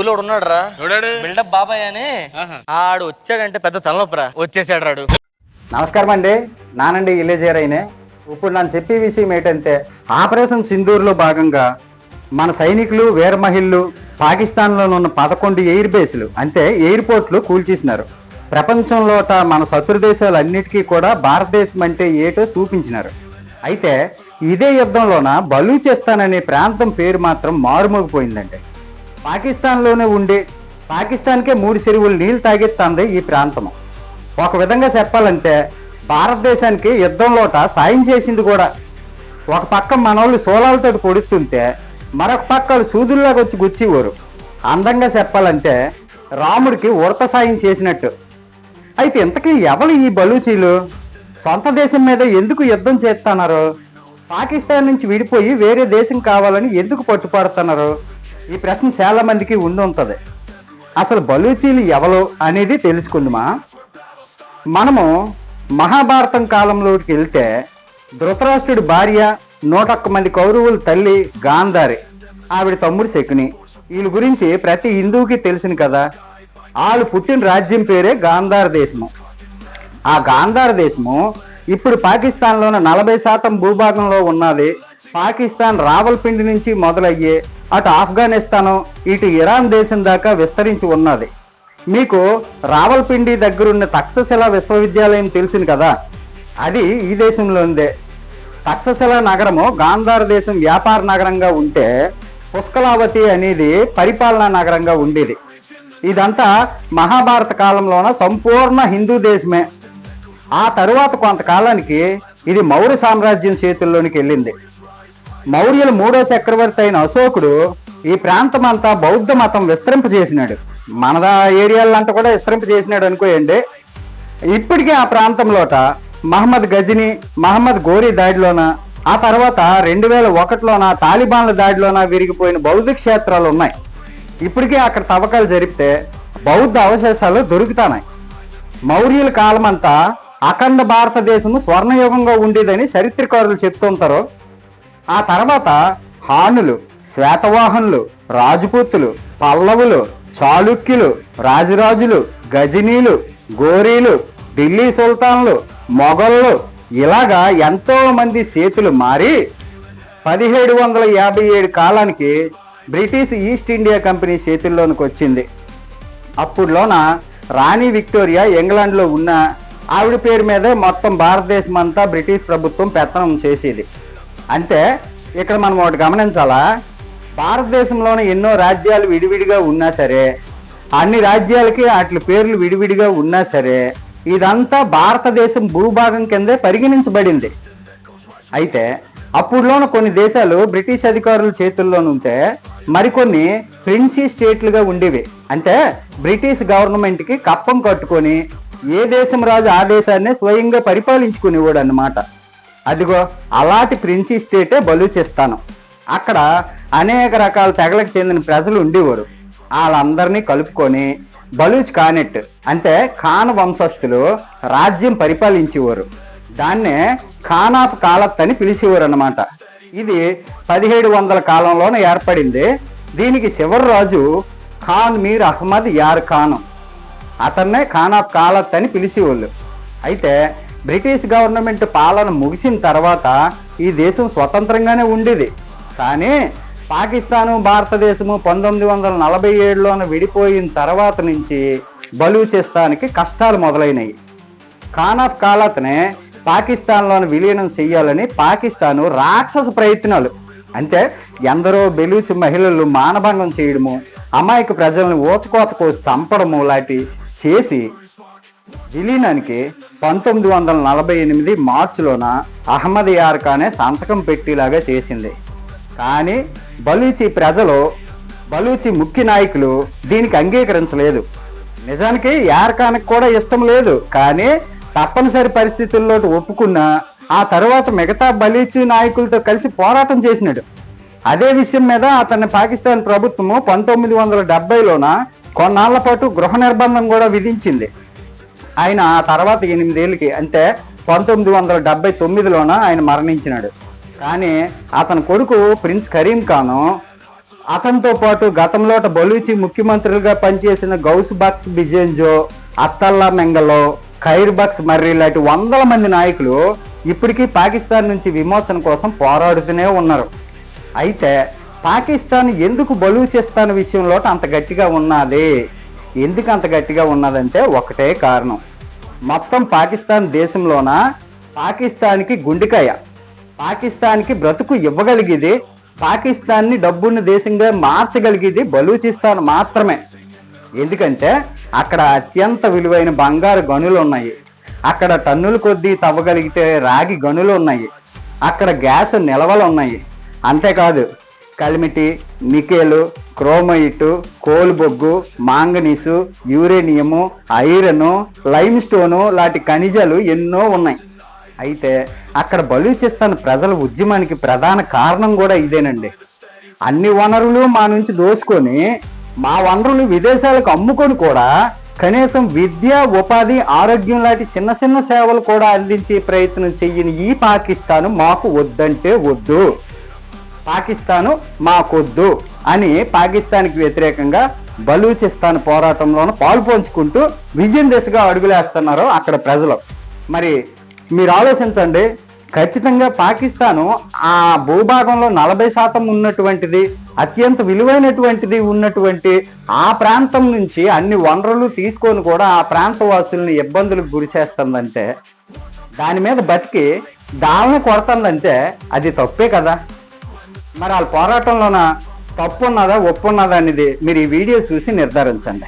ఊళ్ళో ఉన్నాడు రా బిల్డప్ బాబాయ్ అని. ఆడు వచ్చాడంటే పెద్ద తలనొప్పరా. వచ్చేసాడు రాడు నమస్కారం అండి. నానండి ఇలేజేరైనే ఇప్పుడు నన్ను చెప్పే విషయం ఏంటంటే ఆపరేషన్ సింధూర్లో భాగంగా మన సైనికులు వీర మహిళలు పాకిస్తాన్లో ఉన్న పదకొండు ఎయిర్ బేస్లు అంటే ఎయిర్పోర్ట్లు కూల్చేసినారు. ప్రపంచంలోట మన శత్రు దేశాలన్నిటికీ కూడా భారతదేశం అంటే ఏటో చూపించినారు. అయితే ఇదే యుద్ధంలోన బలూచిస్తాన్ అనే ప్రాంతం పేరు మాత్రం మారుమోగిపోయిందండి. పాకిస్తాన్లోనే ఉండి పాకిస్తాన్కే మూడు చెరువులు నీళ్ళు తాగెత్తంది ఈ ప్రాంతం ఒక విధంగా చెప్పాలంటే భారతదేశానికి యుద్ధంలోట సాయం చేసింది కూడా. ఒక పక్క మనోళ్ళు సోలాలతో పొడుస్తుంటే మరొక పక్క సూదుల్లాగా వచ్చి గుచ్చేవారు. అందంగా చెప్పాలంటే రాముడికి ఉడత సాయం చేసినట్టు. అయితే ఇంతకీ ఎవరు ఈ బలూచీలు? సొంత దేశం మీద ఎందుకు యుద్ధం చేస్తున్నారు పాకిస్తాన్ నుంచి విడిపోయి వేరే దేశం కావాలని ఎందుకు పట్టుపడుతున్నారు? ఈ ప్రశ్న చాలా మందికి ఉండి ఉంటుంది. అసలు బలూచీలు ఎవరు అనేది తెలుసుకుందామా? మనము మహాభారతం కాలంలోకి వెళ్తే ధృతరాష్ట్రుడి భార్య నూటొక్క మంది కౌరవుల తల్లి గాంధారి ఆవిడ తమ్ముడు శకుని. వీళ్ళ గురించి ప్రతి హిందువుకి తెలిసింది కదా. వాళ్ళు పుట్టిన రాజ్యం పేరే గాంధార దేశము. ఆ గాంధార దేశము ఇప్పుడు పాకిస్తాన్లోని నలభై శాతం భూభాగంలో ఉన్నది. పాకిస్తాన్ రావల్పిండి నుంచి మొదలయ్యే అటు ఆఫ్ఘనిస్తాను ఇటు ఇరాన్ దేశం దాకా విస్తరించి ఉన్నది. మీకు రావల్పిండి దగ్గరున్న తక్షశిల విశ్వవిద్యాలయం తెలిసింది కదా? అది ఈ దేశంలోందే తక్షశిల నగరము గాంధార దేశం వ్యాపార నగరంగా ఉంటే పుష్కలావతి అనేది పరిపాలనా నగరంగా ఉండేది. ఇదంతా మహాభారత కాలంలోన సంపూర్ణ హిందూ దేశమే. ఆ తరువాత కొంతకాలానికి ఇది మౌర్య సామ్రాజ్యం చేతుల్లోనికి వెళ్ళింది. మౌర్యుల మూడో చక్రవర్తి అయిన అశోకుడు ఈ ప్రాంతం అంతా బౌద్ధ మతం విస్తరింప చేసినాడు. మన ఏరియాలంతా కూడా విస్తరింపజేసినాడు అనుకోయండి. ఇప్పటికీ ఆ ప్రాంతంలోట మహమ్మద్ గజని మహమ్మద్ గోరీ దాడిలోన ఆ తర్వాత రెండు వేల ఒకటిలోన తాలిబాన్ల దాడిలోన విరిగిపోయిన బౌద్ధ క్షేత్రాలు ఉన్నాయి. ఇప్పటికీ అక్కడ తవ్వకాలు జరిపితే బౌద్ధ అవశేషాలు దొరుకుతున్నాయి మౌర్యుల కాలమంతా అఖండ భారతదేశము స్వర్ణయుగంగా ఉండేదని చరిత్రకారులు చెప్తుంటారు. ఆ తర్వాత హానులు శ్వేతవాహనులు రాజపుతులు పల్లవులు చాళుక్యులు రాజరాజులు గజనీలు గోరీలు ఢిల్లీ సుల్తాన్లు మొఘళ్ళు ఇలాగా ఎంతో మంది చేతులు మారి పదిహేడు వందల యాభై ఏడు కాలానికి బ్రిటిష్ ఈస్ట్ ఇండియా కంపెనీ చేతుల్లోనికి వచ్చింది. అప్పుడులోన రాణి విక్టోరియా ఇంగ్లాండ్లో ఉన్న ఆవిడ పేరు మీదే మొత్తం భారతదేశం అంతా బ్రిటిష్ ప్రభుత్వం పెత్తనం చేసేది. అంటే ఇక్కడ మనం ఒకటి గమనించాలా? భారతదేశంలోని ఎన్నో రాజ్యాలు విడివిడిగా ఉన్నా సరే అన్ని రాజ్యాలకి వాటి పేర్లు విడివిడిగా ఉన్నా సరే ఇదంతా భారతదేశం భూభాగం కిందే పరిగణించబడింది. అయితే అప్పుడులోన కొన్ని దేశాలు బ్రిటిష్ అధికారుల చేతుల్లోనుంటే మరికొన్ని ప్రిన్సీ స్టేట్లుగా ఉండేవి. అంటే బ్రిటిష్ గవర్నమెంట్కి కప్పం కట్టుకొని ఏ దేశం రాజు ఆ దేశాన్ని స్వయంగా పరిపాలించుకునేవాడు అన్నమాట. అదిగో అలాంటి ప్రిన్స్ స్టేటే బలూచిస్తాను అక్కడ అనేక రకాల తెగలకు చెందిన ప్రజలు ఉండేవారు. వాళ్ళందరినీ కలుపుకొని బలూచ్ కానెట్ అంటే ఖాన్ వంశస్థులు రాజ్యం పరిపాలించేవారు. దాన్నే ఖాన్ ఆఫ్ కాలత్ అని పిలిచేవారు అన్నమాట ఇది పదిహేడు వందల కాలంలోనే ఏర్పడింది. దీనికి చివరి రాజు ఖాన్ మీర్ అహ్మద్ యార్ ఖాన్. అతన్నే ఖాన్ ఆఫ్ కాలత్ అని పిలిచేవాళ్ళు. అయితే బ్రిటిష్ గవర్నమెంట్ పాలన ముగిసిన తర్వాత ఈ దేశం స్వతంత్రంగానే ఉండేది. కానీ పాకిస్తాను భారతదేశము పంతొమ్మిది వందల నలభై ఏడులోన విడిపోయిన తర్వాత నుంచి బలూచిస్తాన్కి కష్టాలు మొదలైనవి ఖాన్ ఆఫ్ కాలాత్నే పాకిస్తాన్లోని విలీనం చేయాలని పాకిస్తాను రాక్షస ప్రయత్నాలు. అంటే ఎందరో బెలూచి మహిళలు మానభంగం చేయడము అమాయక ప్రజలను ఓచుకోత కోసి చంపడము లాంటి చేసి విలీనానికి పంతొమ్మిది వందల నలభై ఎనిమిది మార్చిలోన అహ్మద్ యార్ ఖానే సంతకం పెట్టేలాగా చేసింది. కానీ బలూచి ప్రజలు బలూచి ముఖ్య నాయకులు దీనికి అంగీకరించలేదు. నిజానికి యార్ ఖాన్కి కూడా ఇష్టం లేదు కానీ తప్పనిసరి పరిస్థితుల్లో ఒప్పుకున్న ఆ తర్వాత మిగతా బలీచి నాయకులతో కలిసి పోరాటం చేసినాడు. అదే విషయం మీద అతన్ని పాకిస్తాన్ ప్రభుత్వము పంతొమ్మిది వందల డెబ్బైలోన కొన్నాళ్ళ పాటు గృహ నిర్బంధం కూడా విధించింది. ఆయన ఆ తర్వాత ఎనిమిదేళ్ళకి అంటే పంతొమ్మిది వందల డెబ్బై తొమ్మిదిలోన ఆయన మరణించినాడు. కానీ అతని కొడుకు ప్రిన్స్ కరీం ఖాను అతనితో పాటు గతంలో బలూచి ముఖ్యమంత్రులుగా పనిచేసిన గౌస్ బక్స్ బిజెంజో అత్తల్లా మెంగలో ఖైర్ బక్స్ మర్రి లాంటి వందల మంది నాయకులు ఇప్పటికీ పాకిస్తాన్ నుంచి విమోచన కోసం పోరాడుతూనే ఉన్నారు. అయితే పాకిస్తాన్ ఎందుకు బలూచిస్తాన్ విషయంలో అంత గట్టిగా ఉన్నది? ఎందుకు అంత గట్టిగా ఉన్నదంటే ఒకటే కారణం. మొత్తం పాకిస్తాన్ దేశంలోన? పాకిస్తాన్కి గుండెకాయ. పాకిస్తాన్కి బ్రతుకు ఇవ్వగలిగేది. పాకిస్తాన్ని డబ్బున్న దేశంగా మార్చగలిగేది బలూచిస్తాన్ మాత్రమే. ఎందుకంటే అక్కడ అత్యంత విలువైన బంగారు గనులు ఉన్నాయి. అక్కడ టన్నుల కొద్దీ తవ్వగలిగితే రాగి గనులు ఉన్నాయి. అక్కడ గ్యాస్ నిల్వలు ఉన్నాయి. అంతేకాదు కలిమిటి నికేలు క్రోమైటు కోల్బొగ్గు మాంగనీసు యూరేనియము ఐరను లైమ్ స్టోను లాంటి ఖనిజాలు ఎన్నో ఉన్నాయి. అయితే అక్కడ బలూచిస్తాన్ ప్రజల ఉద్యమానికి ప్రధాన కారణం కూడా ఇదేనండి. అన్ని వనరులు మా నుంచి దోసుకొని మా వనరులు విదేశాలకు అమ్ముకొని కూడా కనీసం విద్య ఉపాధి ఆరోగ్యం లాంటి చిన్న చిన్న సేవలు కూడా అందించే ప్రయత్నం చెయ్యని ఈ పాకిస్తాన్ మాకు వద్దంటే వద్దు. పాకిస్తాను మాకొద్దు అని పాకిస్తాన్కి వ్యతిరేకంగా బలూచిస్తాన్ పోరాటంలోనూ పాలు పంచుకుంటూ విజయం దిశగా అడుగులేస్తున్నారు అక్కడ ప్రజలు. మరి మీరు ఆలోచించండి ఖచ్చితంగా పాకిస్తాను ఆ భూభాగంలో నలభై శాతం ఉన్నటువంటిది అత్యంత విలువైనటువంటిది ఉన్నటువంటి ఆ ప్రాంతం నుంచి అన్ని వనరులు తీసుకొని కూడా ఆ ప్రాంత వాసుల్ని ఇబ్బందులకు గురి చేస్తుందంటే దాని మీద బతికి దాళ్ళని కొడుతుందంటే అది తప్పే కదా. మరి వాళ్ళ పోరాటంలోన తప్పు ఉన్నదా ఒప్పు ఉన్నదా అనేది మీరు ఈ వీడియో చూసి నిర్ధారించండి.